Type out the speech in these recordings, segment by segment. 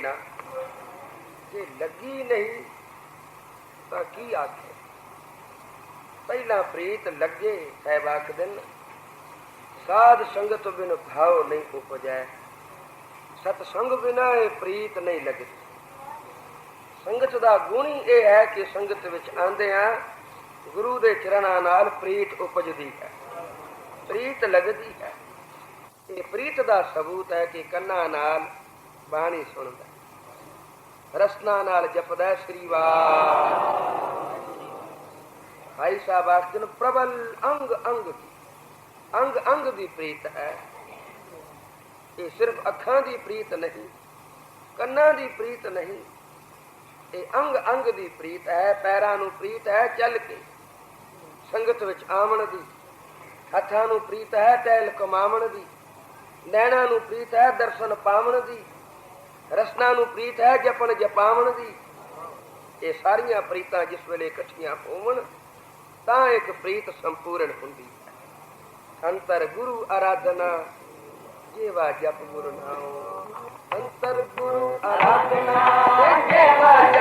ਨਾ। ਜੇ ਲੱਗੀ ਨਹੀਂ, ਤਾਂ ਕੀ ਆਖੇ? ਪਹਿਲਾ ਪ੍ਰੀਤ ਲੱਗੇ, ਸਹਿਬ ਦਿਨ ਸਾਧ ਸੰਗਤ ਬਿਨ ਭਾਵ ਨਹੀਂ ਉਪਜੈ। ਸਤ ਸੰਗ ਬਿਨਾ ਇਹ ਪ੍ਰੀਤ ਨਹੀਂ ਲੱਗਦੀ ਸੰਗਤ ਦਾ ਗੁਣੀ ਇਹ ਹੈ ਕਿ ਸੰਗਤ ਵਿੱਚ ਆਂਦੇ ਆ, ਗੁਰੂ ਦੇ ਚਰਨਾਂ ਨਾਲ ਪ੍ਰੀਤ ਉਪਜਦੀ ਹੈ। ਪ੍ਰੀਤ ਲੱਗਦੀ ਹੈ। ਇਹ ਪ੍ਰੀਤ ਦਾ ਸਬੂਤ ਹੈ ਕਿ ਕੰਨਾਂ ਨਾਲ ਬਾਣੀ ਸੁਣਦਾ ਰਸਨਾ ਨਾਲ ਜਪਦਾ ਸ੍ਰੀ ਵਾਹਿਗੁਰੂ। ਭਾਈ ਸਾਹਿਬ ਆਖਦੇ ਪ੍ਰਬਲ ਅੰਗ ਅੰਗ ਦੀ, ਅੰਗ ਅੰਗ ਦੀ ਪ੍ਰੀਤ ਹੈ। ਇਹ ਸਿਰਫ ਅੱਖਾਂ ਦੀ ਪ੍ਰੀਤ ਨਹੀਂ, ਕੰਨਾਂ ਦੀ ਪ੍ਰੀਤ ਨਹੀਂ, ਇਹ ਅੰਗ ਅੰਗ ਦੀ ਪ੍ਰੀਤ ਹੈ, ਪੈਰਾਂ ਨੂੰ ਪ੍ਰੀਤ ਹੈ ਚੱਲ ਕੇ। ਸੰਗਤ ਵਿੱਚ ਆਵਣ ਦੀ, ਹੱਥਾਂ ਨੂੰ ਪ੍ਰੀਤ ਹੈ ਟਹਿਲ ਕਮਾਵਣ ਦੀ, ਨੈਣਾ ਨੂੰ ਪ੍ਰੀਤ ਹੈ, ਦਰਸ਼ਨ ਪਾਵਣ ਦੀ ਰਸਨਾ ਨੂੰ ਪ੍ਰੀਤ ਹੈ ਜਪਣ ਜਪਾਵਣ ਦੀ। ਇਹ ਸਾਰੀਆਂ ਪ੍ਰੀਤਾਂ ਜਿਸ ਵੇਲੇ ਇਕੱਠੀਆਂ ਹੋਵਣ, ਤਾਂ ਇੱਕ ਪ੍ਰੀਤ ਸੰਪੂਰਨ ਹੁੰਦੀ ਹੈ। ਅੰਤਰ ਗੁਰੂ ਆਰਾਧਨਾ, ਜੇਵਾ ਜਪ ਗੁਰੂ ਨਾਮ ਅੰਤਰ ਗੁਰੂ ਆਰਾਧਨਾ, ਜੀਵਾ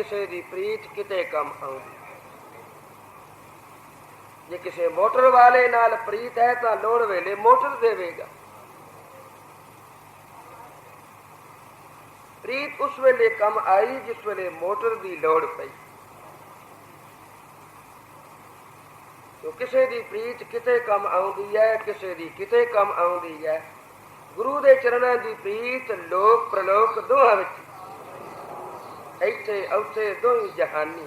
ਕਿਸੇ ਦੀ ਪ੍ਰੀਤ ਕਿਤੇ ਕੰਮ ਆਉਂਦੀ ਜੇ ਕਿਸੇ ਮੋਟਰ ਵਾਲੇ ਨਾਲ ਪ੍ਰੀਤ ਹੈ ਤਾਂ ਲੋੜ ਵੇਲੇ ਮੋਟਰ ਦੇਵੇਗਾ। ਪ੍ਰੀਤ ਉਸ ਵੇਲੇ ਕੰਮ ਆਈ ਜਿਸ ਵੇਲੇ ਮੋਟਰ ਦੀ ਲੋੜ ਪਈ। ਜੋ ਕਿਸੇ ਦੀ ਪ੍ਰੀਤ ਕਿਤੇ ਕੰਮ ਆਉਂਦੀ ਹੈ, ਕਿਸੇ ਦੀ ਕਿਤੇ ਕੰਮ ਆਉਂਦੀ ਹੈ, ਗੁਰੂ ਦੇ ਚਰਨਾਂ ਦੀ ਪ੍ਰੀਤ ਲੋਕ ਪ੍ਰਲੋਕ ਦੋਹਾਂ ਵਿੱਚ ਇੱਥੇ ਉੱਥੇ ਦੋਹੀ ਜਹਾਨੀ।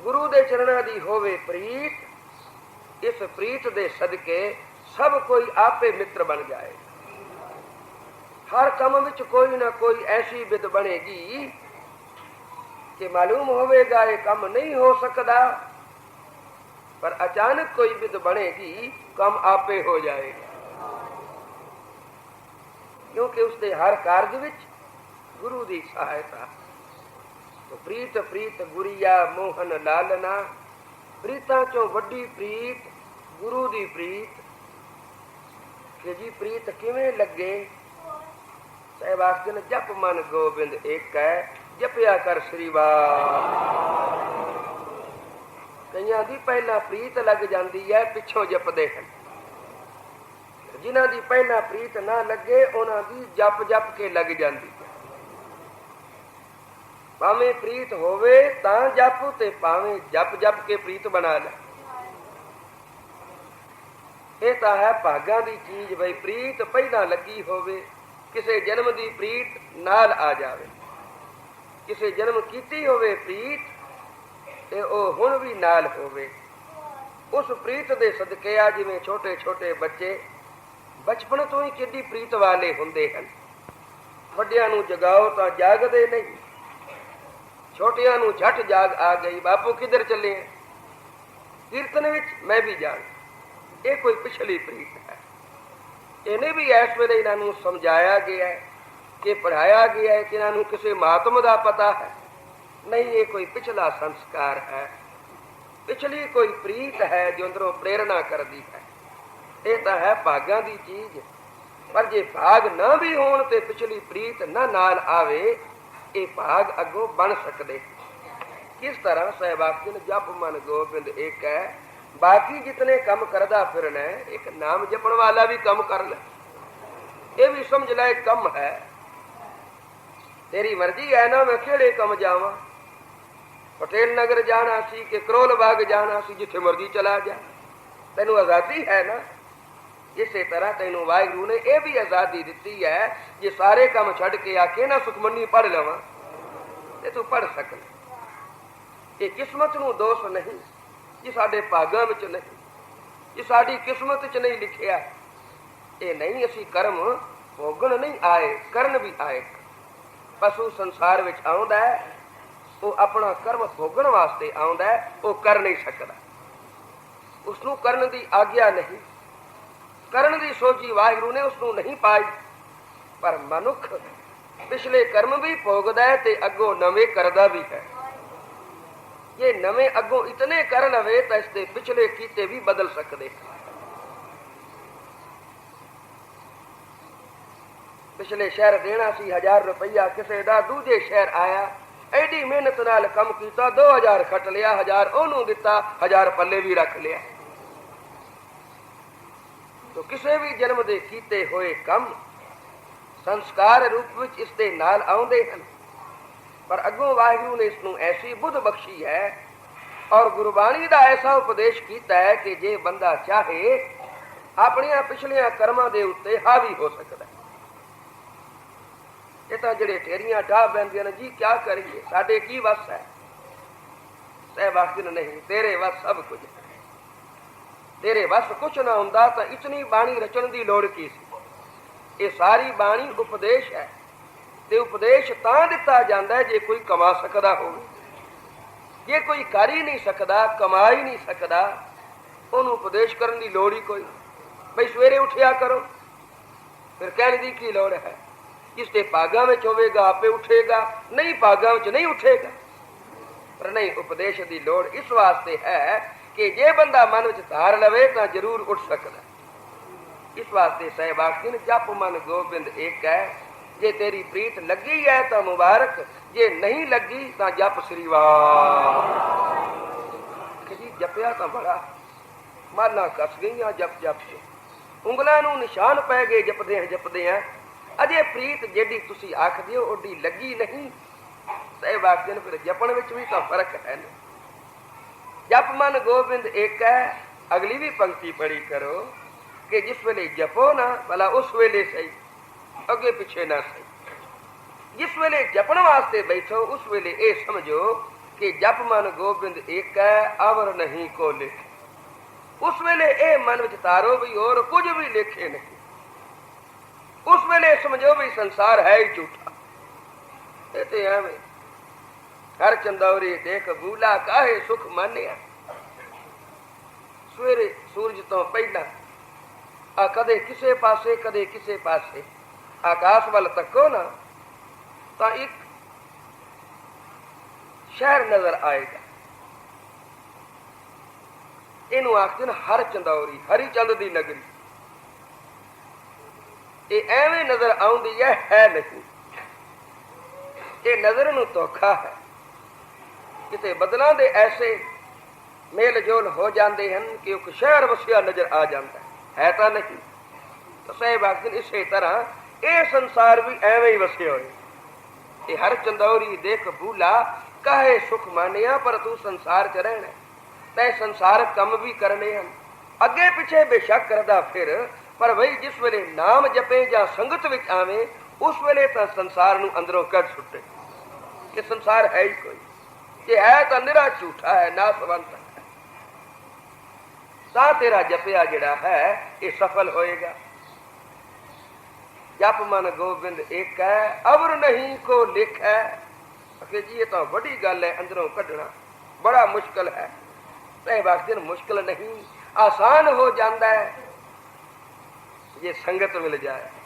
ਗੁਰੂ ਦੇ ਚਰਨਾਂ ਦੀ ਹੋਵੇ ਪ੍ਰੀਤ, ਇਸ ਪ੍ਰੀਤ ਦੇ ਸਦਕੇ ਸਭ ਕੋਈ ਆਪੇ ਮਿੱਤਰ ਬਣ ਜਾਏ। ਹਰ ਕੰਮ ਵਿੱਚ ਕੋਈ ਨਾ ਕੋਈ ਐਸੀ ਵਿਦ ਬਣੇਗੀ ਕਿ ਮਾਲੂਮ ਹੋਵੇਗਾ ਇਹ ਕੰਮ ਨਹੀਂ ਹੋ ਸਕਦਾ। ਪਰ ਅਚਾਨਕ ਕੋਈ ਵਿਦ ਬਣੇਗੀ, ਕੰਮ ਆਪੇ ਹੋ ਜਾਏਗਾ। ਕਿਉਂਕਿ ਉਸ ਦੇ ਹਰ ਕਾਰਜ ਵਿੱਚ ਗੁਰੂ ਦੀ ਸਹਾਇਤਾ ਪ੍ਰੀਤ ਪ੍ਰੀਤ ਗੁਰੀਆ ਮੋਹਨ ਲਾਲਨਾ ਪ੍ਰੀਤਾਂ ਚੋਂ ਵੱਡੀ ਪ੍ਰੀਤ ਗੁਰੂ ਦੀ ਪ੍ਰੀਤ ਕਿ ਜੀ ਪ੍ਰੀਤ ਕਿਵੇਂ ਲੱਗੇ ਸਾਹਿਬ ਆਖਦੇ ਨੇ ਜਪ ਮਨ ਗੋਬਿੰਦ ਇੱਕ ਹੈ ਜਪਿਆ ਕਰ ਸ੍ਰੀ ਵਾਹਿ ਕਈਆਂ ਦੀ ਪਹਿਲਾਂ ਪ੍ਰੀਤ ਲੱਗ ਜਾਂਦੀ ਹੈ ਪਿੱਛੋਂ ਜਪਦੇ ਹਨ ਜਿਨ੍ਹਾਂ ਦੀ ਪਹਿਲਾਂ ਪ੍ਰੀਤ ਨਾ ਲੱਗੇ ਉਹਨਾਂ ਦੀ ਜਪ ਜਪ ਕੇ ਲੱਗ ਜਾਂਦੀ ਭਾਵੇਂ ਪ੍ਰੀਤ ਹੋਵੇ ਤਾਂ ਜਪ ਤੇ ਭਾਵੇਂ ਜਪ ਜਪ ਕੇ ਪ੍ਰੀਤ ਬਣਾ ਲੈ। ਇਹ ਤਾਂ ਹੈ ਭਾਗਾਂ ਦੀ ਚੀਜ਼ ਬਈ ਪ੍ਰੀਤ ਪਹਿਲਾਂ ਲੱਗੀ ਹੋਵੇ, ਕਿਸੇ ਜਨਮ ਦੀ ਪ੍ਰੀਤ ਨਾਲ ਆ ਜਾਵੇ। ਕਿਸੇ ਜਨਮ ਕੀਤੀ ਹੋਵੇ ਪ੍ਰੀਤ ਤੇ ਉਹ ਹੁਣ ਵੀ ਨਾਲ ਹੋਵੇ। ਉਸ ਪ੍ਰੀਤ ਦੇ ਸਦਕੇ ਆ ਜਿਵੇਂ ਛੋਟੇ ਛੋਟੇ ਬੱਚੇ ਬਚਪਨ ਤੋਂ ਹੀ ਕਿੱਡੀ ਪ੍ਰੀਤ ਵਾਲੇ ਹੁੰਦੇ ਹਨ। ਵੱਡਿਆਂ ਨੂੰ ਜਗਾਓ ਤਾਂ ਜਾਗਦੇ ਨਹੀਂ। ਛੋਟਿਆਂ ਨੂੰ ਝਟ ਜਾਗ ਆ ਗਈ, ਬਾਪੂ, ਕਿੱਧਰ ਚੱਲੇ ਕੀਰਤਨ ਵਿੱਚ ਮੈਂ ਵੀ ਜਾਣ ਇਹ ਕੋਈ ਪਿਛਲੀ ਪ੍ਰੀਤ ਹੈ। ਇਹਨੇ ਵੀ ਇਸ ਵੇਲੇ ਇਹਨਾਂ ਨੂੰ ਸਮਝਾਇਆ ਗਿਆ ਹੈ ਕਿ ਪੜਾਇਆ ਗਿਆ ਹੈ ਕਿ ਇਹਨਾਂ ਨੂੰ ਕਿਸੇ ਮਾਤਮ ਦਾ ਪਤਾ ਹੈ। ਨਹੀਂ, ਇਹ ਕੋਈ ਪਿਛਲਾ ਸੰਸਕਾਰ ਹੈ। ਪਿਛਲੀ ਕੋਈ ਪ੍ਰੀਤ ਹੈ ਜੋ ਅੰਦਰੋਂ ਪ੍ਰੇਰਣਾ ਕਰਦੀ ਹੈ। ਇਹ ਤਾਂ ਹੈ ਭਾਗਾਂ ਦੀ ਚੀਜ਼। ਪਰ ਜੇ ਭਾਗ ਨਾ ਵੀ ਹੋਣ ਤੇ ਪਿਛਲੀ ਪ੍ਰੀਤ ਨਾ ਨਾਲ ਆਵੇ ਇਹ ਭਾਗ ਅੱਗੋਂ ਬਣ ਸਕਦੇ। ਕਿਸ ਤਰ੍ਹਾਂ ਸਹਿਬਾਗ ਜਪ ਮਨ ਗੋਬਿੰਦ ਇੱਕ ਹੈ ਬਾਕੀ ਜਿਤਨੇ ਕੰਮ ਕਰਦਾ ਫਿਰਨਾ ਹੈ, ਇੱਕ ਨਾਮ ਜਪਣ ਵਾਲਾ ਵੀ ਕੰਮ ਕਰ ਲੈ। ਇਹ ਵੀ ਸਮਝ ਲੈ ਕੰਮ ਹੈ। ਤੇਰੀ ਮਰਜ਼ੀ ਹੈ ਨਾ ਮੈਂ ਕਿਹੜੇ ਕੰਮ ਜਾਵਾਂ? ਪਟੇਲ ਨਗਰ ਜਾਣਾ ਸੀ ਕਿ ਕਰੋਲ ਬਾਗ ਜਾਣਾ ਸੀ ਜਿੱਥੇ ਮਰਜ਼ੀ ਚਲਾ ਜਾ। ਤੈਨੂੰ ਆਜ਼ਾਦੀ ਹੈ ਨਾ? ਇਸੇ ਤਰ੍ਹਾਂ ਤੈਨੂੰ ਵਾਹਿਗੁਰੂ ਨੇ ਇਹ ਵੀ ਆਜ਼ਾਦੀ ਦਿੱਤੀ ਹੈ ਜੇ ਸਾਰੇ ਕੰਮ ਛੱਡ ਕੇ ਆ ਨਾ ਸੁਖਮਨੀ ਪੜ ਲਵਾਂ। ਤੇ ਤੂੰ ਪੜ ਸਕ। ਇਹ ਕਿਸਮਤ ਨੂੰ ਦੋਸ਼ ਨਹੀਂ, ਇਹ ਸਾਡੇ ਭਾਗਾਂ ਵਿੱਚ ਨਹੀਂ, ਇਹ ਸਾਡੀ ਕਿਸਮਤ 'ਚ ਨਹੀਂ ਲਿਖਿਆ। ਇਹ ਨਹੀਂ ਅਸੀਂ ਕਰਮ ਭੋਗਣ ਨਹੀਂ ਆਏ, ਕਰਨ ਵੀ ਆਏ। ਪਸ਼ੂ ਸੰਸਾਰ ਵਿੱਚ ਆਉਂਦਾ ਹੈ, ਉਹ ਆਪਣਾ ਕਰਮ ਭੋਗਣ ਵਾਸਤੇ ਆਉਂਦਾ ਹੈ, ਉਹ ਕਰ ਨਹੀਂ ਸਕਦਾ। ਉਸ ਨੂੰ ਕਰਨ ਦੀ ਆਗਿਆ ਨਹੀਂ। ਕਰਨ ਦੀ ਸੋਚੀ ਵਾਹਿਗੁਰੂ ਨੇ ਉਸ ਨੂੰ ਨਹੀਂ ਪਾਈ। ਪਰ ਮਨੁੱਖ ਪਿਛਲੇ ਕਰਮ ਵੀ ਭੋਗਦਾ ਹੈ ਤੇ ਅੱਗੋਂ ਨਵੇਂ ਕਰਦਾ ਵੀ ਹੈ। ਜੇ ਨਵੇਂ ਅੱਗੋਂ ਇਤਨੇ ਕਰ ਲਵੇ ਤਾਂ ਇਸ ਦੇ ਪਿਛਲੇ ਕੀਤੇ ਵੀ ਬਦਲ ਸਕਦੇ ਪਿਛਲੇ ਸ਼ਹਿਰ ਦੇਣਾ ਸੀ 1000 ਰੁਪਇਆ ਕਿਸੇ ਦਾ ਦੂਜੇ ਸ਼ਹਿਰ ਆਇਆ, ਐਡੀ ਮਿਹਨਤ ਨਾਲ ਕੰਮ ਕੀਤਾ 2000 ਖੱਟ ਲਿਆ 1000 ਉਹਨੂੰ ਦਿੱਤਾ 1000 ਪੱਲੇ ਵੀ ਰੱਖ ਲਿਆ। ਤੋ ਕਿਸੇ ਵੀ ਜਨਮ ਦੇ ਕੀਤੇ ਹੋਏ ਕੰਮ ਸੰਸਕਾਰ ਰੂਪ ਵਿੱਚ ਇਸ ਦੇ ਨਾਲ ਆਉਂਦੇ ਹਨ। ਪਰ ਅੱਗੋਂ ਵਾਹਿਗੁਰੂ ਨੇ ਇਸ ਨੂੰ ਐਸੀ ਬੁੱਧ ਬਖਸ਼ੀ ਹੈ ਔਰ ਗੁਰਬਾਣੀ ਦਾ ਐਸਾ ਉਪਦੇਸ਼ ਕੀਤਾ ਹੈ ਕਿ ਜੇ ਬੰਦਾ ਚਾਹੇ, ਆਪਣੀਆਂ ਪਿਛਲੀਆਂ ਕਰਮਾਂ ਦੇ ਉੱਤੇ ਹਾਵੀ ਹੋ ਸਕਦਾ ਹੈ। ਇਹ ਤਾਂ ਜਿਹੜੇ ਠੇਰੀਆਂ ਢਾਹ ਬੈਂਦੀਆਂ ਨੇ, ਜੀ ਕੀ ਕਰੀਏ? ਸਾਡੇ ਕੀ ਵਸ ਹੈ? ਸਹਿਬਾਜ਼ਨ ਨਹੀਂ, ਤੇਰੇ ਵਸ ਸਭ ਕੁਝ ਹੈ। ਤੇਰੇ ਵਸ ਕੁਛ ਨਾ ਹੁੰਦਾ ਤਾਂ ਇਤਨੀ ਬਾਣੀ ਰਚਣ ਦੀ ਲੋੜ ਕੀ ਸੀ? ਇਹ ਸਾਰੀ ਬਾਣੀ ਉਪਦੇਸ਼ ਹੈ ਤੇ ਉਪਦੇਸ਼ ਤਾਂ ਦਿੱਤਾ ਜਾਂਦਾ ਹੈ ਜੇ ਕੋਈ ਕਮਾ ਸਕਦਾ ਹੋਵੇ। ਜੇ ਕੋਈ ਕਰ ਹੀ ਨਹੀਂ ਸਕਦਾ, ਕਮਾ ਹੀ ਨਹੀਂ ਸਕਦਾ, ਉਹਨੂੰ ਉਪਦੇਸ਼ ਕਰਨ ਦੀ ਲੋੜ ਹੀ ਕੋਈ ਬਈ ਸਵੇਰੇ ਉੱਠਿਆ ਕਰੋ। ਫਿਰ ਕਹਿਣ ਦੀ ਕੀ ਲੋੜ ਹੈ? ਜਿਸ ਦੇ ਭਾਗਾਂ ਵਿੱਚ ਹੋਵੇਗਾ, ਆਪੇ ਉੱਠੇਗਾ, ਨਹੀਂ ਭਾਗਾਂ ਵਿੱਚ ਨਹੀਂ ਉੱਠੇਗਾ। ਪਰ ਨਹੀਂ, ਉਪਦੇਸ਼ ਦੀ ਲੋੜ ਇਸ ਵਾਸਤੇ ਹੈ ਕਿ ਜੇ ਬੰਦਾ ਮਨ ਵਿੱਚ ਧਾਰ ਲਵੇ ਤਾਂ ਜ਼ਰੂਰ ਉੱਠ ਸਕਦਾ ਇਸ ਵਾਸਤੇ ਸਹਿਬਾਗ ਨੇ, ਜਪ ਮਨ ਗੋਬਿੰਦ ਇੱਕ ਹੈ ਜੇ ਤੇਰੀ ਪ੍ਰੀਤ ਲੱਗੀ ਹੈ ਤਾਂ ਮੁਬਾਰਕ, ਜੇ ਨਹੀਂ ਲੱਗੀ ਤਾਂ ਜਪ ਸ੍ਰੀ ਵਾਹ। ਕਿ ਜੀ ਜਪਿਆ ਤਾਂ ਬੜਾ, ਮਾਲਾ ਕੱਸ ਗਈਆਂ ਜਪ ਜਪ ਕੇ ਉਂਗਲਾਂ ਨੂੰ ਨਿਸ਼ਾਨ ਪੈ ਗਏ ਜਪਦੇ ਆ ਜਪਦੇ ਆ। ਅਜੇ ਪ੍ਰੀਤ ਜਿਹੜੀ ਤੁਸੀਂ ਆਖਦੇ ਹੋ ਓਡੀ ਲੱਗੀ ਨਹੀਂ। ਸਾਹਿਬ ਆਖਦੇ ਨੇ, ਫਿਰ ਜਪਣ ਵਿੱਚ ਵੀ ਤਾਂ ਫ਼ਰਕ ਹੈ ਨਾ। ਜਪ ਮਨ ਗੋਬਿੰਦ ਏਕ ਹੈ ਅਗਲੀ ਵੀ ਪੰਕਤੀ ਪੜੀ ਕਰੋ ਕਿ ਜਿਸ ਵੇਲੇ ਜਪੋ ਨਾ ਭਲਾ ਉਸ ਵੇਲੇ ਸਹੀ ਅੱਗੇ ਪਿੱਛੇ ਨਾ ਸਹੀ ਜਿਸ ਵੇਲੇ ਜਪਣ ਵਾਸਤੇ ਬੈਠੋ ਉਸ ਵੇਲੇ ਇਹ ਸਮਝੋ ਕਿ ਜਪ ਮਨ ਗੋਬਿੰਦ ਏਕ ਹੈ ਅਵਰ ਨਹੀਂ ਕੋ ਲਿਖ ਉਸ ਵੇਲੇ ਇਹ ਮਨ ਵਿੱਚ ਤਾਰੋ ਵੀ ਹੋਰ ਕੁਝ ਵੀ ਲਿਖੇ ਨਹੀਂ ਉਸ ਵੇਲੇ ਸਮਝੋ ਵੀ ਸੰਸਾਰ ਹੈ ਹੀ ਝੂਠਾ ਇਹ ਤੇ ਐਵੇਂ ਹਰ ਚੰਦੌਰੀ ਦੇਖ ਬੂਲਾ ਕਾਹੇ ਸੁਖ ਮਾਨਿਆ। ਸਵੇਰੇ ਸੂਰਜ ਤੋਂ ਪਹਿਲਾਂ ਆ ਕਦੇ ਕਿਸੇ ਪਾਸੇ, ਕਦੇ ਕਿਸੇ ਪਾਸੇ। ਆਕਾਸ਼ ਵੱਲ ਤੱਕੋ ਨਾ, ਤਾਂ ਇੱਕ ਸ਼ਹਿਰ ਨਜ਼ਰ ਆਏਗਾ। ਇਹਨੂੰ ਆਖਦੇ ਨੇ ਹਰ ਚੰਦੌਰੀ, ਹਰੀ ਚੰਦ ਦੀ ਨਗਰੀ। ਇਹ ਐਵੇਂ ਨਜ਼ਰ ਆਉਂਦੀ ਹੈ ਹੈ ਨਹੀਂ। ਇਹ ਨਜ਼ਰ ਨੂੰ ਧੋਖਾ ਹੈ। ਕਿਤੇ ਬਦਲਾਂ ਦੇ ਐਸੇ ਮੇਲ ਜੋਲ ਹੋ ਜਾਂਦੇ ਹਨ ਕਿ ਉਹ ਸ਼ਹਿਰ ਵਸਿਆ ਨਜ਼ਰ ਆ ਜਾਂਦਾ ਹੈ। ਤਾਂ ਨਹੀਂ। ਤਾਂ ਸਹਿਬ ਇਸੇ ਤਰ੍ਹਾਂ ਇਹ ਸੰਸਾਰ ਵੀ ਐਵੇਂ ਹੀ ਵਸੇ ਹੋਏ ਇਹ ਹਰ ਚੰਦੌਰੀ ਦੇਖ ਭੂਲਾ, ਕਾਹੇ ਸੁਖ ਮਾਨਿਆ ਪਰ ਤੂੰ ਸੰਸਾਰ ਚ ਰਹਿਣਾ ਤੈ ਸੰਸਾਰਕ ਕੰਮ ਵੀ ਕਰਨੇ ਹਨ। ਅੱਗੇ ਪਿੱਛੇ ਬੇਸ਼ੱਕ ਕਰਦਾ ਫਿਰ, ਪਰ ਵਈ ਜਿਸ ਵੇਲੇ ਨਾਮ ਜਪੇ ਜਾਂ ਸੰਗਤ ਵਿੱਚ ਆਵੇ, ਉਸ ਵੇਲੇ ਤਾਂ ਸੰਸਾਰ ਨੂੰ ਅੰਦਰੋਂ ਕੱਢ ਸੁੱਟੇ। ਕਿ ਸੰਸਾਰ ਹੈ ਹੀ ਕੋਈ। ਜੇ ਹੈ ਤਾਂ ਨਿਰਾ ਝੂਠਾ ਹੈ ਨਾਸਵੰਤ ਹੈ ਤਾਂ ਤੇਰਾ ਜਪਿਆ ਜਿਹੜਾ ਹੈ ਇਹ ਸਫਲ ਹੋਏਗਾ ਜਪ ਮਨ ਗੋਬਿੰਦ ਏਕ ਹੈ ਅਵਰ ਨਹੀਂ ਕੋ ਲਿਖ ਹੈ ਅਕੇ ਜੀ ਇਹ ਤਾਂ ਵੱਡੀ ਗੱਲ ਹੈ ਅੰਦਰੋਂ ਕੱਢਣਾ ਬੜਾ ਮੁਸ਼ਕਲ ਹੈ ਇਹ ਵਾਸਤੇ ਮੁਸ਼ਕਲ ਨਹੀਂ ਆਸਾਨ ਹੋ ਜਾਂਦਾ ਹੈ ਜੇ ਸੰਗਤ ਮਿਲ ਜਾਏ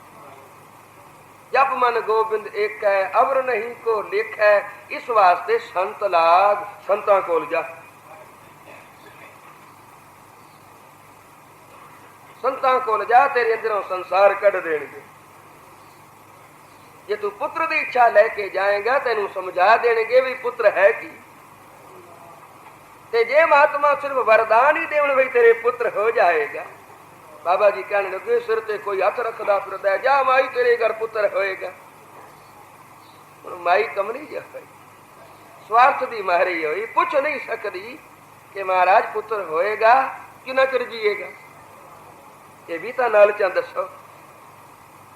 ਜਪ ਮਨ ਗੋਬਿੰਦ ਇੱਕ ਹੈ ਅਵਰ ਨਹੀਂ ਕੋ ਲਿਖ ਹੈ ਇਸ ਵਾਸਤੇ ਸੰਤ ਲਾਗ, ਸੰਤਾਂ ਕੋਲ ਜਾ। ਸੰਤਾਂ ਕੋਲ ਜਾ, ਤੇਰੇ ਅੰਦਰੋਂ ਸੰਸਾਰ ਕੱਢ ਦੇਣਗੇ। ਜੇ ਤੂੰ ਪੁੱਤਰ ਦੀ ਇੱਛਾ ਲੈ ਕੇ ਜਾਏਗਾ, ਤੈਨੂੰ ਸਮਝਾ ਦੇਣਗੇ ਵੀ ਪੁੱਤਰ ਹੈ ਕੀ। ਤੇ ਜੇ ਮਹਾਤਮਾ ਸਿਰਫ ਵਰਦਾਨ ਹੀ ਦੇਣ ਵੀ ਤੇਰੇ ਪੁੱਤਰ ਹੋ ਜਾਏਗਾ ਬਾਬਾ ਜੀ ਕਹਿਣ ਲੱਗੇ, ਸਿਰ ਤੇ ਕੋਈ ਹੱਥ ਰੱਖਦਾ ਫਿਰਦਾ ਜਾ ਮਾਈ ਤੇਰੇ ਘਰ ਪੁੱਤਰ ਹੋਏਗਾ। ਹੁਣ ਮਾਈ ਕਮਲੀ ਜਿਹਾ ਹੋਈ ਸਵਾਰਥ ਦੀ ਮਾਰੀ ਹੋਈ, ਪੁੱਛ ਨਹੀਂ ਸਕਦੀ ਕਿ ਮਹਾਰਾਜ ਪੁੱਤਰ ਹੋਏਗਾ ਕਿ ਨਾ ਚਿਰ ਜੀਏਗਾ। ਇਹ ਵੀ ਤਾਂ ਨਾਲ ਚੰਦ ਦੱਸੋ।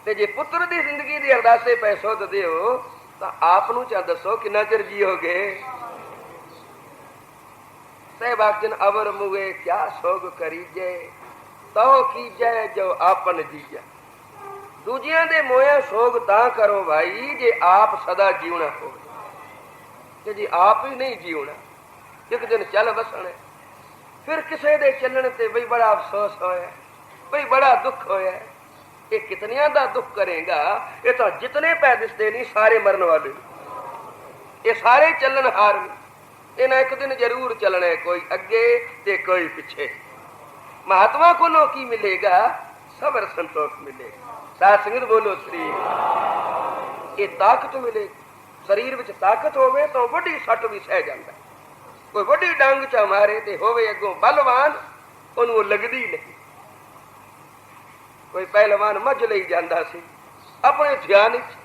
ਤੇ ਜੇ ਪੁੱਤਰ ਦੀ ਜ਼ਿੰਦਗੀ ਦੀ ਅਰਦਾਸੇ ਪੈਸੋ ਦਿਓ, ਤਾਂ ਆਪ ਨੂੰ ਚਾ ਦੱਸੋ ਕਿੰਨਾ ਚਿਰ ਜੀਓਗੇ। ਸਹਿਬਾਜਨ ਅਵਰ ਮੁਗੇ, ਕਿਆ ਸੋਗ ਕਰੀਜੇ। ਤੋ ਕੀਜੈ ਜੋ ਆਪਨ ਜੀਜੈ। ਦੂਜਿਆਂ ਦੇ ਮੋਇਆ ਸੋਗ ਤਾਂ ਕਰੋ ਭਾਈ, ਜੇ ਆਪ ਸਦਾ ਜੀਉਣਾ ਹੋਵੇ। ਤੇ ਜੇ ਆਪ ਹੀ ਨਹੀਂ ਜੀਉਣਾ, ਇੱਕ ਦਿਨ ਚੱਲ ਵਸਣਾ। ਫਿਰ ਕਿਸੇ ਦੇ ਚੱਲਣ ਤੇ ਬਈ ਬੜਾ ਅਫਸੋਸ ਹੋਇਆ, ਬਈ ਬੜਾ ਦੁੱਖ ਹੋਇਆ। ਇਹ ਕਿਤਨਿਆਂ ਦਾ ਦੁੱਖ ਕਰੇਗਾ? ਇਹ ਤਾਂ ਜਿਤਨੇ ਪੈ ਦਿਸਦੇ ਨਹੀਂ, ਸਾਰੇ ਮਰਨ ਵਾਲੇ। ਇਹ ਸਾਰੇ ਚੱਲਣ ਹਾਰ ਨੇ ਇਹਨਾਂ ਇੱਕ ਦਿਨ ਜ਼ਰੂਰ ਚੱਲਣਾ, ਕੋਈ ਅੱਗੇ ਤੇ ਕੋਈ ਪਿੱਛੇ। ਮਹਾਤਮਾ ਕੋਲੋਂ ਕੀ ਮਿਲੇਗਾ ਸਬਰ ਸੰਤੋਖ ਮਿਲੇਗਾ ਸਾਧ ਸੰਗਤ ਬੋਲੋ ਸ੍ਰੀ ਇਹ ਤਾਕਤ ਮਿਲੇ ਸਰੀਰ ਵਿੱਚ ਤਾਕਤ ਹੋਵੇ ਤਾਂ ਵੱਡੀ ਸੱਟ ਵੀ ਸਹਿ ਜਾਂਦਾ ਕੋਈ ਵੱਡੀ ਡੰਗ ਚ ਮਾਰੇ ਤੇ ਹੋਵੇ ਅੱਗੋਂ ਬਲਵਾਨ ਉਹਨੂੰ ਉਹ ਲੱਗਦੀ ਨਹੀਂ ਕੋਈ ਪਹਿਲਵਾਨ ਮੱਝ ਲਈ ਜਾਂਦਾ ਸੀ ਆਪਣੇ ਧਿਆਨ ਵਿੱਚ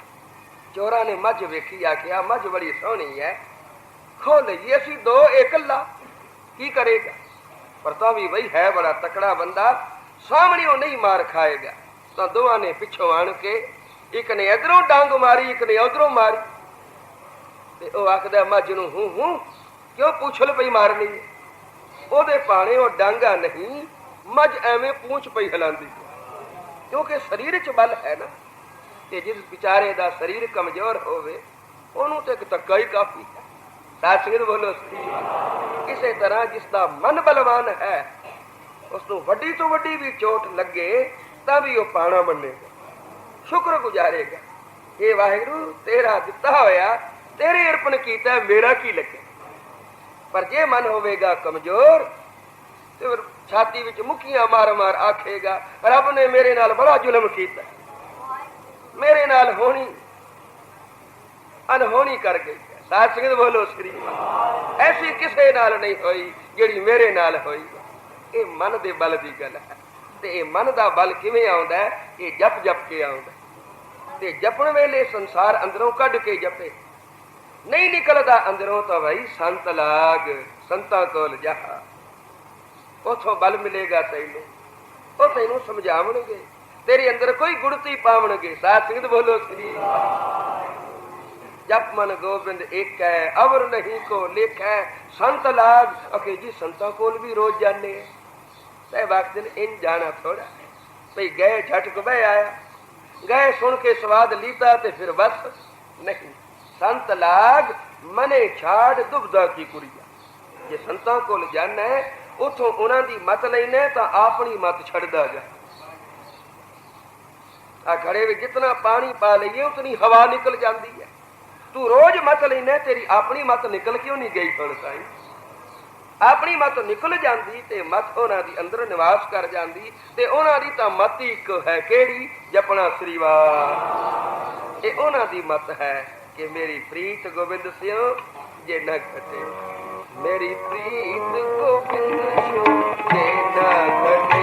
ਚੋਰਾਂ ਨੇ ਮੱਝ ਵੇਖੀ ਆਖਿਆ ਮੱਝ ਬੜੀ ਸੋਹਣੀ ਹੈ ਖੋ ਲਈਏ ਅਸੀਂ ਦੋ ਇਕੱਲਾ ਕੀ ਕਰੇਗਾ ਪਰ ਤਾਂ ਵੀ ਵਈ ਹੈ ਬੜਾ ਤਕੜਾ ਬੰਦਾ ਸਾਹਮਣੇ ਉਹ ਨਹੀਂ ਮਾਰ ਖਾਏਗਾ। ਤਾਂ ਦੋਵਾਂ ਨੇ ਪਿੱਛੋਂ ਆਣ ਕੇ ਇੱਕ ਨੇ ਇਧਰੋਂ ਡੰਗ ਮਾਰੀ, ਇੱਕ ਨੇ ਉਧਰੋਂ ਮਾਰੀ। ਤੇ ਉਹ ਆਖਦਾ ਮੱਝ ਨੂੰ ਹੂੰ ਹੂੰ ਕਿਉਂ ਪੁੱਛਲ ਪਈ ਮਾਰਨੀ ਉਹਦੇ ਪਾਣੇ ਉਹ ਡਾਂਗਾ ਨਹੀਂ, ਮੱਝ ਐਵੇਂ ਪੂੰਛ ਪਈ ਹਿਲਾਉਂਦੀ ਕਿਉਂਕਿ ਸਰੀਰ 'ਚ ਬਲ ਹੈ ਨਾ, ਤੇ ਜਿਸ ਵਿਚਾਰੇ ਦਾ ਸਰੀਰ ਕਮਜ਼ੋਰ ਹੋਵੇ, ਉਹਨੂੰ ਤੇ ਇੱਕ ਧੱਕਾ ਹੀ ਕਾਫੀ ਹੈ। ਸਾਧ ਸੰਗਤ ਬੋਲੋ ਸਹੀ ਤਰ੍ਹਾਂ ਜਿਸ ਦਾ ਮਨ ਬਲਵਾਨ ਹੈ ਉਸ ਨੂੰ ਵੱਡੀ ਤੋਂ ਵੱਡੀ ਵੀ ਚੋਟ ਲੱਗੇ, ਤਾਂ ਵੀ ਉਹ ਪਾਣਾ ਮੰਨੇਗਾ ਸ਼ੁਕਰ ਗੁਜ਼ਾਰੇਗਾ ਇਹ ਵਾਹਿਗੁਰੂ, ਤੇਰਾ ਦਿੱਤਾ ਹੋਇਆ, ਤੇਰੇ ਅਰਪਣ ਕੀਤਾ, ਮੇਰਾ ਕੀ ਲੱਗੇ ਪਰ ਜੇ ਮਨ ਹੋਵੇਗਾ ਕਮਜ਼ੋਰ, ਤੇ ਫਿਰ ਛਾਤੀ ਵਿੱਚ ਮੁੱਕੀਆਂ ਮਾਰ ਮਾਰ ਆਖੇਗਾ, ਰੱਬ ਨੇ ਮੇਰੇ ਨਾਲ ਬੜਾ ਜ਼ੁਲਮ ਕੀਤਾ। ਮੇਰੇ ਨਾਲ ਹੋਣੀ ਅਨਹੋਣੀ ਕਰ ਗਈ। ਸਾਧ ਸੰਗਤ ਬੋਲੋ ਸ੍ਰੀ ਐਸੀ ਕਿਸੇ ਨਾਲ ਨਹੀਂ ਹੋਈ ਜਿਹੜੀ ਮੇਰੇ ਨਾਲ ਹੋਈ। ਇਹ ਮਨ ਦੇ ਬਲ ਦੀ ਗੱਲ ਹੈ। ਤੇ ਇਹ ਮਨ ਦਾ ਬਲ ਕਿਵੇਂ ਆਉਂਦਾ ਹੈ? ਇਹ ਜਪ ਜਪ ਕੇ ਆਉਂਦਾ ਤੇ ਜਪਣ ਵੇਲੇ ਸੰਸਾਰ ਅੰਦਰੋਂ ਕੱਢ ਕੇ ਜਪੇ। ਨਹੀਂ ਨਿਕਲਦਾ ਅੰਦਰੋਂ ਤਾਂ ਭਾਈ ਸੰਤ ਲਾਗ, ਸੰਤਾਂ ਕੋਲ ਜਾ। ਉਥੋਂ ਬਲ ਮਿਲੇਗਾ ਤੈਨੂੰ। ਉਹ ਤੈਨੂੰ ਸਮਝਾਵਣਗੇ। ਤੇਰੇ ਅੰਦਰ ਕੋਈ ਗੁੜਤੀ ਪਾਵਣਗੇ। ਸਾਧ ਸੰਗਤ ਬੋਲੋ ਸ੍ਰੀ ਜਪ ਮਨ ਗੋਬਿੰਦ ਇੱਕ ਹੈ ਅਵਰ ਨਹੀਂ ਕੋ ਲਿਖ ਹੈ ਸੰਤ ਲਾਗ ਅਕੇ ਜੀ ਸੰਤਾਂ ਕੋਲ ਵੀ ਰੋਜ਼ ਜਾਂਦੇ ਤੇ ਵਕਤ ਦਿਨ ਇਨ ਜਾਣਾ ਥੋੜਾ ਭਈ ਗਏ ਝਟਕ ਬਹਿ ਆਇਆ। ਗਏ ਸੁਣ ਕੇ ਸਵਾਦ ਲੀਤਾ ਤੇ ਫਿਰ ਬਸ, ਨਹੀਂ, ਸੰਤ ਲਾਗ ਮਨੇ ਛਾੜ ਦੁਬਦਾ ਕੀ ਕੁੜੀਆ। ਜੇ ਸੰਤਾਂ ਕੋਲ ਜਾਣਾ ਹੈ, ਉਥੋਂ ਉਹਨਾਂ ਦੀ ਮਤ ਲੈਣਾ ਤਾਂ ਆਪਣੀ ਮਤ ਛੱਡਦਾ ਜਾ। ਆ ਘੜੇ ਵਿੱਚ ਜਿੰਨਾ ਪਾਣੀ ਪਾ ਲਈਏ, ਉਤਨੀ ਹਵਾ ਨਿਕਲ ਜਾਂਦੀ ਹੈ। ਤੂੰ ਰੋਜ਼ ਮਤ ਲੈਣਾ ਤੇਰੀ ਆਪਣੀ ਮਤ ਨਿਕਲ ਕਿਉਂ ਨਹੀਂ ਗਈ ਹੁਣ ਸਾਈ ਆਪਣੀ ਮਤ ਨਿਕਲ ਜਾਂਦੀ ਤੇ ਮਤ ਉਹਨਾਂ ਦੀ ਅੰਦਰ ਨਿਵਾਸ ਕਰ ਜਾਂਦੀ ਤੇ ਉਹਨਾਂ ਦੀ ਤਾਂ ਮਤ ਹੀ ਇੱਕ ਹੈ ਕਿਹੜੀ ਜਪਣਾ ਸ੍ਰੀਵਾਰ ਇਹ ਉਹਨਾਂ ਦੀ ਮਤ ਹੈ ਕਿ ਮੇਰੀ ਪ੍ਰੀਤ ਗੋਬਿੰਦ ਸਿਓ ਜੇ ਨਾ ਘਟੇ ਮੇਰੀ ਪ੍ਰੀਤ ਗੋਬਿੰਦ ਸਿਓ ਜੇ ਨਾ ਘਟੇ